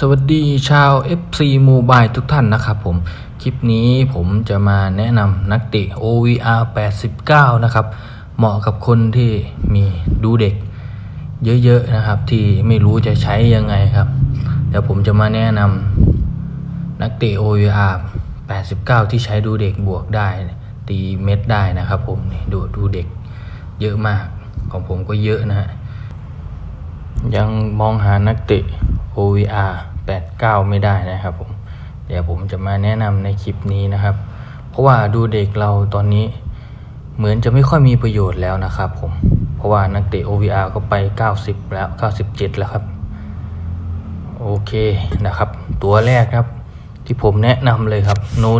สวัสดีชาว FC Mobile ทุกท่านนะครับผม คลิปนี้ผมจะมาแนะนำนักเตะ OVR 89 นะครับ เหมาะกับคนที่มีดูเด็กเยอะๆนะครับ ที่ไม่รู้จะใช้ยังไงครับ เดี๋ยวผมจะมาแนะนำนักเตะ OVR 89 ที่ใช้ดูเด็กบวกได้ ตีเม็ดได้นะครับผมดูดูเด็กเยอะมากของผมก็เยอะนะฮะ ยังมองหานักเตะ OVR 89 ไม่ได้นะครับผม เดี๋ยวผมจะมาแนะนำในคลิปนี้นะครับ เพราะว่าดูเด็กเราตอนนี้เหมือนจะไม่ค่อยมีประโยชน์แล้วนะครับผม เพราะว่านักเตะ OVR ก็ไป 90 แล้ว 97 แล้วครับ โอเคนะครับ ตัวแรกครับ ที่ผมแนะนำเลยครับ No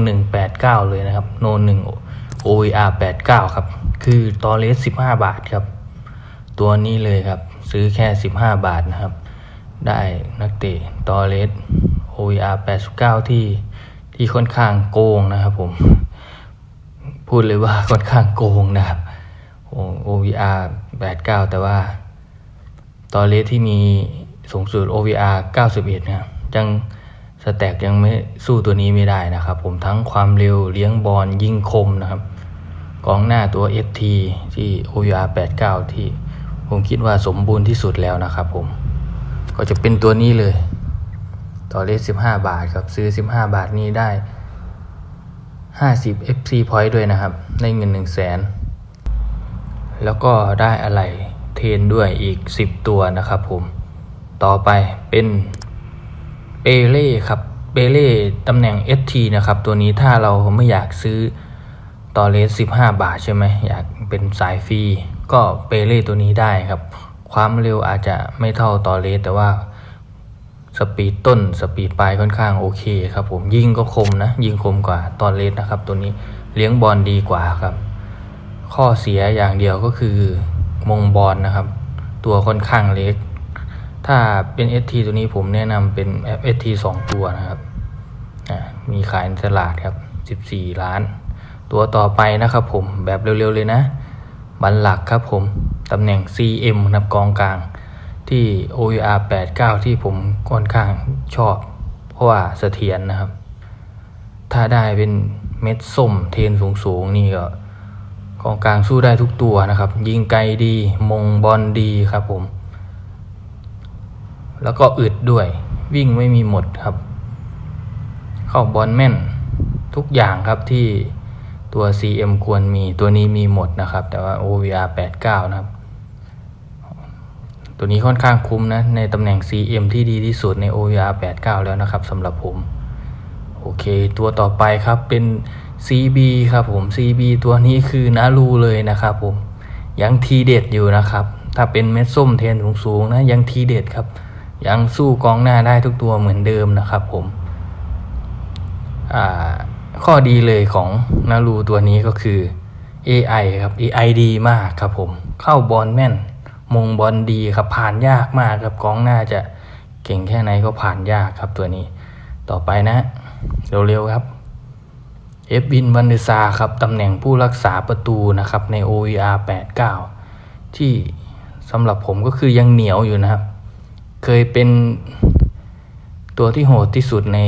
189 เลยนะครับ No 1 OVR 89 ครับ คือตอเลส 15 บาทครับ ตัวนี้เลยครับ ซื้อแค่ 15 บาทนะครับ ได้นักเตะตอเลส OVR 89 ที่ที่ค่อนข้างโกงนะครับผม พูดเลยว่าค่อนข้างโกงนะครับ OVR 89 แต่ว่าตอเลสที่มีสูงสุด OVR 91นะครับยังสแต็กยังไม่สู้ตัวนี้ไม่ได้นะครับ ผมทั้งความเร็วเลี้ยงบอลยิงคมนะครับ กองหน้าตัว FT ที่ OVR 89 ที่ ผมคิดว่าสมบูรณ์ที่สุดแล้วนะครับผม ก็จะเป็นตัวนี้เลย ต่อเลส15 บาทครับ ซื้อ 15 บาทนี้ได้ 50 FC point ด้วยนะครับ ได้เงิน 1 0 0 0 0แสนแล้วก็ได้อะไรเทนด้วยอีก 10 ตัวนะครับผม ต่อไปเป็นเปเล่ครับ เปเล่ตำแหน่ง ST นะครับ ตัวนี้ถ้าเราไม่อยากซื้อ ต่อเลส15 บาทใช่ไหมอยากเป็นสายฟรีก็เปเล่ตัวนี้ได้ครับ ความเร็วอาจจะไม่เท่าต่อเลสแต่ว่าสปีดต้นสปีดปลายค่อนข้างโอเคครับผมยิงก็คมนะ ยิงคมกว่าตอนเลสนะครับ ตัวนี้เลี้ยงบอลดีกว่าครับ ข้อเสียอย่างเดียวก็คือมงบอลนะครับ ตัวค่อนข้างเล็ก ถ้าเป็น ST ตัวนี้ผมแนะนำเป็น ST 2 ตัวนะครับมีขายในตลาดครับ 14 ล้าน ตัวต่อไปนะครับผมแบบเร็วๆเลยนะ บันหลักครับผมตำแหน่ง CM นะครับกองกลางที่ OER 89 ที่ผมค่อนข้างชอบ เพราะว่าเสถียรนะครับ ถ้าได้เป็นเม็ดส้มเทนสูงๆ นี่ก็กองกลางสู้ได้ทุกตัวนะครับ ยิงไกลดีมงบอลดีครับผม แล้วก็อึดด้วยวิ่งไม่มีหมดครับ เข้าบอลแม่นทุกอย่างครับที่ ตัว CM ควรมีตัวนี้มีหมดนะครับ แต่ว่า OVR 89 นะครับ ตัวนี้ค่อนข้างคุ้มนะ ในตำแหน่ง CM ที่ดีที่สุดใน OVR 89 แล้วนะครับสำหรับผม โอเค ตัวต่อไปครับเป็น CB ครับผม CB ตัวนี้คือนารูเลยนะครับผม ยังทีเด็ดอยู่นะครับ ถ้าเป็นเม็ดส้มเทนสูงๆนะยังทีเด็ดครับ ยังสู้กองหน้าได้ทุกตัวเหมือนเดิมนะครับผม อ่า ข้อดีเลยของนารูตัวนี้ก็คือ AI ครับ AI ดีมากครับผม เข้าบอลแม่น มงบอลดีครับผ่านยากมากครับกองหน้าจะเก่งแค่ไหนก็ผ่านยากครับตัวนี้ ต่อไปนะ เร็วๆครับเอฟบินวันเดซาครับตำแหน่งผู้รักษาประตูนะครับใน OVR 89 ที่สำหรับผมก็คือยังเหนียวอยู่นะครับ เคยเป็นตัวที่โหดที่สุดใน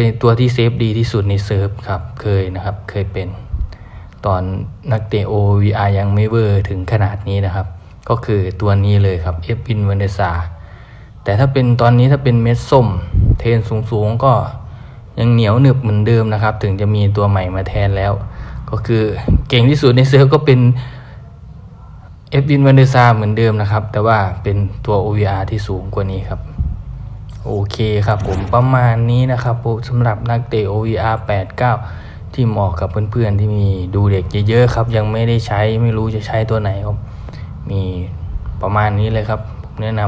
เป็นตัวที่เซฟดีที่สุดในเซิร์ฟครับ เคยนะครับ เคยเป็น ตอนนักเตะ OVR ยังไม่เวอร์ถึงขนาดนี้นะครับ ก็คือตัวนี้เลยครับเอฟบินวันเดซาแต่ถ้าเป็นตอนนี้ถ้าเป็นเม็ดส้ม เทนสูงๆ ก็ยังเหนียวหนึบเหมือนเดิมนะครับ ถึงจะมีตัวใหม่มาแทนแล้ว ก็คือเก่งที่สุดในเซิร์ฟก็เป็นเอฟวินวันเดซาเหมือนเดิมนะครับ แต่ว่าเป็นตัว OVR ที่สูงกว่านี้ครับ โอเคครับผมประมาณนี้นะครับผมสำหรับนักเตะ OVR 89 ที่เหมาะกับเพื่อนๆที่มีดูเด็กเยอะๆครับ ยังไม่ได้ใช้ไม่รู้จะใช้ตัวไหนครับ มีประมาณนี้เลยครับ ผมแนะน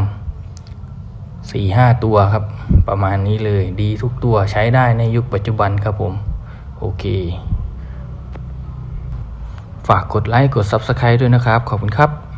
ำสี่ห้าตัวครับ ประมาณนี้เลยดีทุกตัวใช้ได้ในยุคปัจจุบันครับผม โอเค ฝากกดไลค์กด Subscribe ด้วยนะครับ ขอบคุณครับ